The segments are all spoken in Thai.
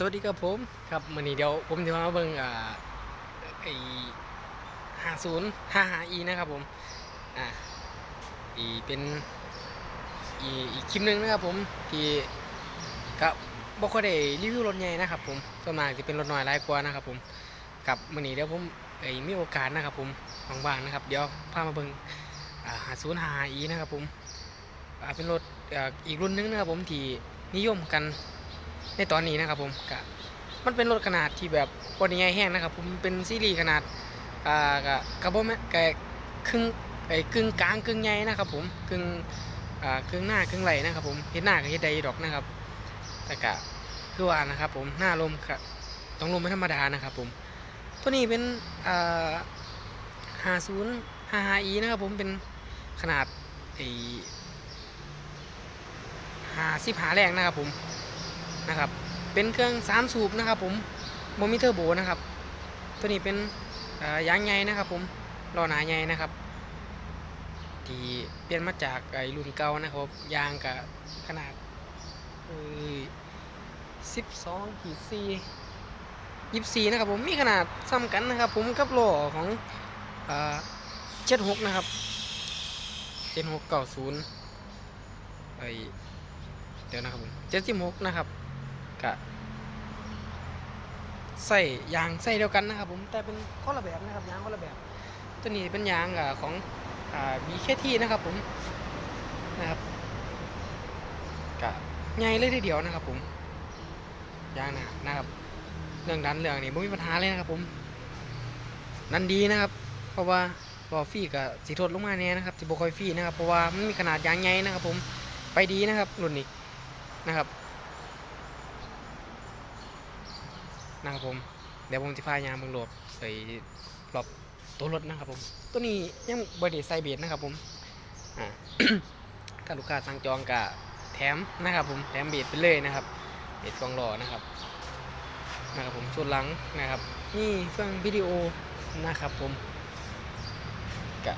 สวัสดีครับผมครับมื่อนี้เดี๋ยวผมจะมาเบิ่งอ่าไอห้าศูนย์ห้าห้าอีนะครับผมอ่าอีเป็นอีอีกคลิปหนึงนะครับผมที่ก็บ่ค่อยได้รีวิวรถใหญ่นะครับผมส่วนมากจะเป็นรถน้อยหลายกว่านะครับผมกับมื่อนี้เดี๋ยวผมไอมีโอกาสนะครับผมว่างๆนะครับ เดี๋ยวพามาเบิ่งอ่าห้าศูนย์ห้าหาอีนะครับผมอ่าเป็นรถอ่าอีกรุ่นหนึงนะครับผมที่นิยมกัน ในตอนนี้นะครับผมกะมันเป็นรถขนาดที่แบบบนใหญ่แห้งนะครับผมเป็นซีรีส์ขนาดอ่ากะกระบอกแม่กะครึ่งไอ้กึ่งกลางกึ่งใหญ่นะครับผมกึ่งอ่ากึ่งหน้ากึ่งไหลนะครับผมเห็นหน้ากับเห็นใดดอกนะครับแต่กะคือว่านะครับผมหน้าลมกะต้องลมไม่ธรรมดานะครับผมตัวนี้เป็นอ่าห้าศูนย์ห้าห้าอีนะครับผมเป็นขนาดไอ้ห้าสิบหาแรงนะครับผม นะครับ เป็นเครื่องสามสูบนะครับ ผมโมมิเตอร์โบนะครับ ตัวนี้เป็นยางใหญ่นะครับ ผมล้อหนาใหญ่นะครับ ที่เปลี่ยนมาจากไอ้รุ่นเก่านะครับยางกับขนาดสิบสองขีดสี่ยี่สี่นะครับผมมีขนาดซ้ำกันนะครับ ผมกับล้อของเจ็ดหกนะครับเจ็ดหกเก้าศูนย์ไอเดี๋ยวนะครับผมเจ็ดสิบหกนะครับ กะใส่ยางใส่เดียวกันนะครับผมแต่เป็นคนละแบบนะครับยางคนละแบบ ตัวนี้เป็นยางอของบีเคทีนะครับผมนะครับกะใหญ่เลยทีเดียวนะครับผมยางหนานะครับ เรื่องดันเรื่องนี้ไม่มีปัญหาเลยนะครับผมดันดีนะครับ เพราะว่าบอฟี่กับสีทดลงมาเนี่ยนะครับสีโบคอยฟี่นะครับเพราะว่ามันมีขนาดยางใหญ่นะครับ ผมไปดีนะครับรุ่นนี้นะครับ นะครับผม เดี๋ยวผมจะพายางเบังโหลดไปรอบตัวรถนะครับผม ตัวนี้ยังบริไซเบดนะครับผมถ้าลูกค้าสั่งจองกะแถมนะครับผมแถมเบดไปเลยนะครับเบดกองหล่อนะครับนะครับผมส่วนหลังนะครับ นี่เครื่องวิดีโอนะครับผมกะ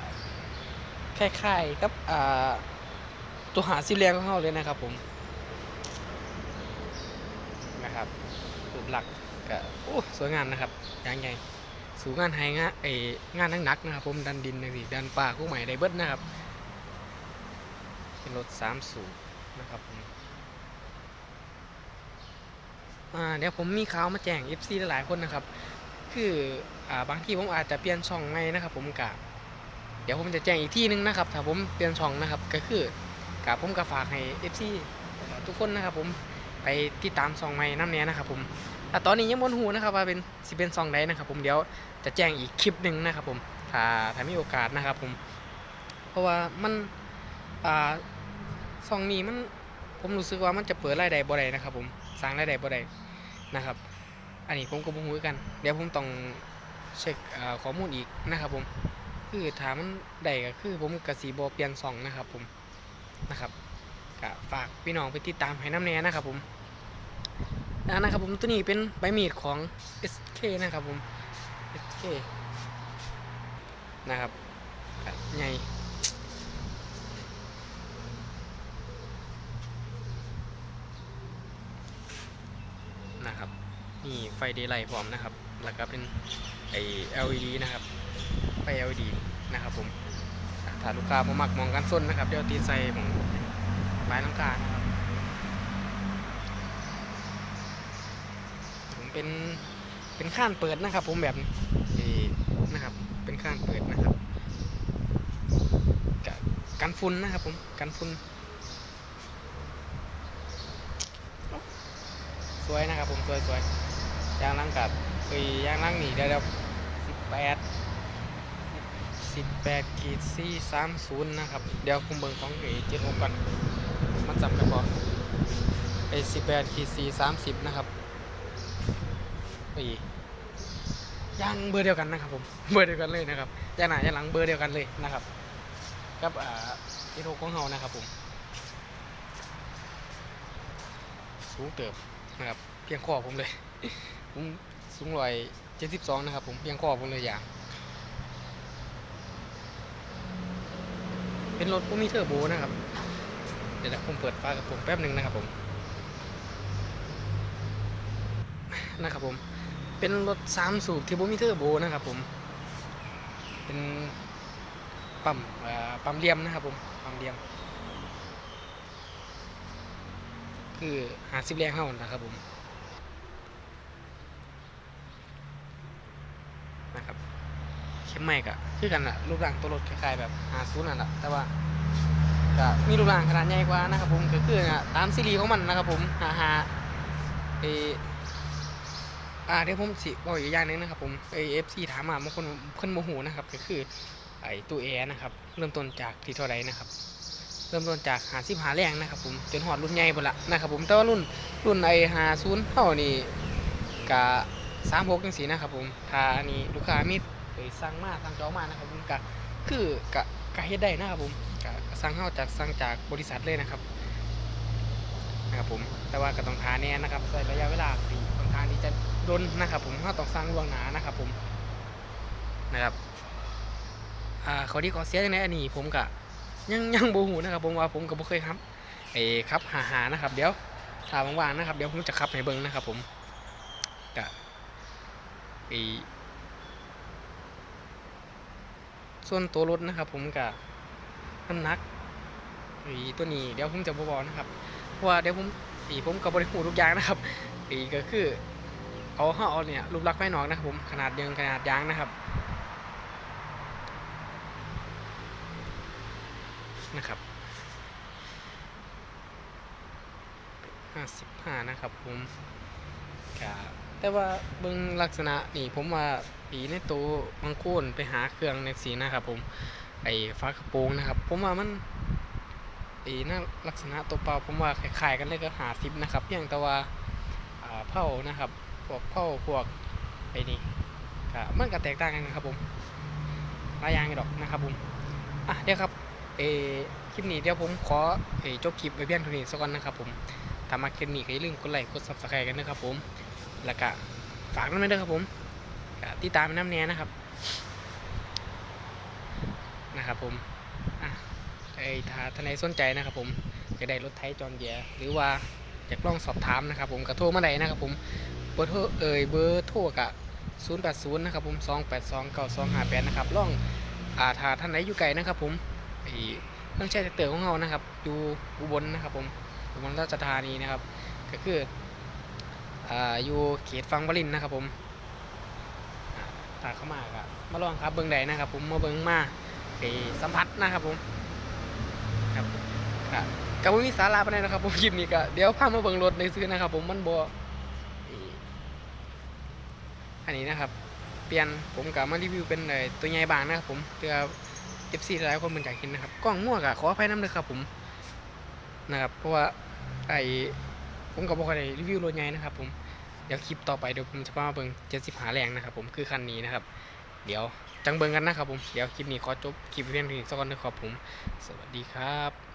คล้ายๆกับตัวหาซิเลียงของเขาเลยนะครับผมนะครับรูปลัก ก็โอ้สวยงามนะครับยางใหญ่สูงงานไฮงานไองานหนักๆนะครับผมดันดินนะสิดันป่าคู่ใหม่ไดเบิร์ดนะครับ เป็นรถสามสูบนะครับผมเดี๋ยวผมมีข่าวมาแจ้ง FC หลายๆคนนะครับ คืออ่าบางที่ผมอาจจะเปลี่ยนช่องไงนะครับ ผมกะเดี๋ยวผมจะแจ้งอีกที่นึงนะครับ ถ้าผมเปลี่ยนช่องนะครับ ก็คือกะผมก็ฝากให้ FC ทุกคนนะครับ ผมไปติดตามช่องใหม่น้ำเนี้ยนะครับ ผม อ่ตอนนี้ยังบนหูนะครับว่าเป็นสิเป็นซองใดนะครับ ผมเดี๋ยวจะแจ้งอีกคลิปหนึ่งนะครับ ผมถ้าถ้ามีโอกาสนะครับ ผม เพราะว่ามันอ่าซองนี้มันผมรู้สึกว่ามันจะเปิดรายได้บ่ได้นะครับ ผมสร้างรายได้บ่ได้นะครับ อันนี้ผมก็บ่ฮู้กัน เดี๋ยวผมต้องเช็คข้อมูลอีกนะครับผมคือถามมันได้ก็คือผมก็สิบ่เปลี่ยนซองนะครับ ผมนะครับก็ฝากพี่น้องไปติดตามให้น้ำแน่นะครับ ผม นะครับผมตัวนี้เป็นใบมีดของ SK นะครับผม SK นะครับใหญ่นะครับนี่ไฟเดย์ไลท์พร้อมนะครับ แล้วก็เป็นไอ LED นะครับ ไฟ LED นะครับผมถ้าลูกค้าบ่มักมองกันส้นนะครับ เดี๋ยวตีใส่หมองปลายน้ำกานะครับ ผม เป็นเป็นข้านเปิดนะครับ ผมแบบนี้นะครับ เป็นข้านเปิดนะครับ กันฝุ่นนะครับ ผมกันฝุ่นสวยนะครับ ผมสวยสวยยางล่างกับเอ้ยยางล่างหนีได้แล้วสิบแปดสิบแปดขีดสี่สามศูนย์นะครับ เดี๋ยวผมเบิงของเอเจ็ดหกก่อนมันจำกันบ่ไอสิบแปดขีดสี่สามสิบนะครับ ปีย่างเบอร์เดียวกันนะครับผมเบอร์เดียวกันเลยนะครับย่างหน้าย่างหลังเบอร์เดียวกันเลยนะครับกับอ่าที่โทของเฮานะครับผมสูงเติบนะครับเพียงข้อผมเลยผมสูงร้อยเจ็ดสิบสองนะครับผมเพียงข้อผมเลยอย่าง เป็นรถผมมีเทอร์โบนะครับเดี๋ยวนะผมเปิดฟ้ากระโปรงแป๊บหนึ่งนะครับผมนะครับผม เป็นรถสามสูบที่บ่มีเทอร์โบนะครับผม เป็นปั๊มปั๊มเลียมนะครับผมปั๊มเลียม คือหาสิบแรงเข้านะครับผมนะครับเข้มใหม่กะคือกันอะรูปร่างตัวรถคล้ายๆแบบหาซูนนั่นแหละแต่ว่าก็มีรูปร่างขนาดใหญ่กว่านะครับผมก็คือตามซีรีส์ของมันนะครับผมหาหาเอ อ่าเดี๋ยวผมสิบอกอีกอย่างนึงนะครับผมเอฟซีถามมาบางคนเพิ่นโมโหนะครับก็คือไอตัวแอร์นะครับเริ่มต้นจากที่เท่าไรนะครับเริ่มต้นจากหาสิบหาแรงนะครับผมจนหอดรุ่นใหญ่หมดละนะครับผมแต่ว่ารุ่นรุ่นไอหาศูนย์เท่านี่กะสามหกจังสีนะครับผมถ้าอันนี้ลูกค้ามีไปสั่งมาสั่งจองมานะครับผมกะคือกะกะเฮ็ดได้นะครับผมกะสั่งเข้าจากสั่งจากบริษัทเลยนะครับนะครับผมแต่ว่าก็ต้องทาแน่นะครับใช้ระยะเวลาที่ค่อนข้างที่จะ ดนนะครับผมเราต้องสั่งล่วงหนานะครับผมนะครับอ่าข้อดีข้อเสียจังไดอันนี้ผมกะยังยังโบหูนะครับผมว่าผมก็บ่เคยครับเอ้ครับหาหานะครับเดี๋ยวถ้าว่างๆนะครับเดี๋ยวผมจะขับให้เบิ่งนะครับผมกะไอส่วนตัวรถนะครับ ผมกะน้ำหนักไอตัวนี้เดี๋ยวผมจะบบอกนะครับเพราะว่าเดี๋ยวผมอีผมกับบริหูทุกอย่างนะครับอีก็คือ เอาเอาเอาเนี่ยรูปลักษณ์ภายนอกนะครับผมขนาดยังขนาดยางนะครับนะครับห้าสิบห้านะครับผมครับแต่ว่าเบิ่งลักษณะนี่ผมว่าปีในตัวบางโคนไปหาเครื่องในสีนะครับผมไอ้ฟ้ากระโปรงนะครับ ผมว่ามันอ้น่าลักษณะตัวเปล่าผมว่าคล้ายๆกันเลยก็หาสิบนะครับเพียงแต่ว่าอ่าเผานะครับ วกเผาพวกไอ้นี่ก็มันก็แตกต่างกันนะครับผมหลายอย่างดอกนะครับผมอะเดี๋ยวครับเอคลิปนี้เดี๋ยวผมขอเอจบคลิปไว้เพียงเท่านี้สักก่อนนะครับผมถ้ามาคลิปนี้ก็อย่าลืมกดไลค์กด subscribe กันนะครับผมแล้วก็ฝากน้ำด้วยครับผมติดตามน้ำแน่นะครับนะครับผมอะไอ้ถ้าท่านใดสนใจนะครับผมจะได้รถไทยจอนเดียหรือว่าอยากลองสอบถามนะครับผมก็โทรมาได้นะครับผม เบอร์โทรเอ่ยเบอร์โทรกะ080นะครับผม282 9258นะครับลองอาถาท่านไหนอยู่ไกลนะครับผมไอ้เครื่องใช้เตอร์ของเรานะครับอยู่อุบลนะครับผมอุบลราชธานีนะครับ ก็คืออ่าอยู่เขตฟังบรินนะครับผมอ่าถ้าเข้ามาก็มาลองครับเบิ้งใดนะครับ ผมมาเบิ้งมาไปสัมผัสนะครับผมครับครับก็บ่มีสาระปานนะครับผมคลิปนี้ก็เดี๋ยวพามาเบิ่งรถในซื้อนะครับ ผมมันบ่ อันนี้นะครับ เปลี่ยนผมกับมารีวิวเป็นตัวใหญ่บางนะครับผมเพื่อ FC หลายคนมันอยากเห็นนะครับกล้องมั่วกะขออภัยน้ำเลยครับผมนะครับเพราะว่าไอผมกับบอกอะไรรีวิวรถใหญ่นะครับผมเดี๋ยวคลิปต่อไปเดี๋ยวผมจะมาเบิ่งเจ็ดสิบหาแรงนะครับผมคือคันนี้นะครับ เดี๋ยวจังเบิ่งกันนะครับผมเดี๋ยวคลิปนี้ขอจบคลิปเพียงเท่านี้สักก่อนนะครับผม สวัสดีครับ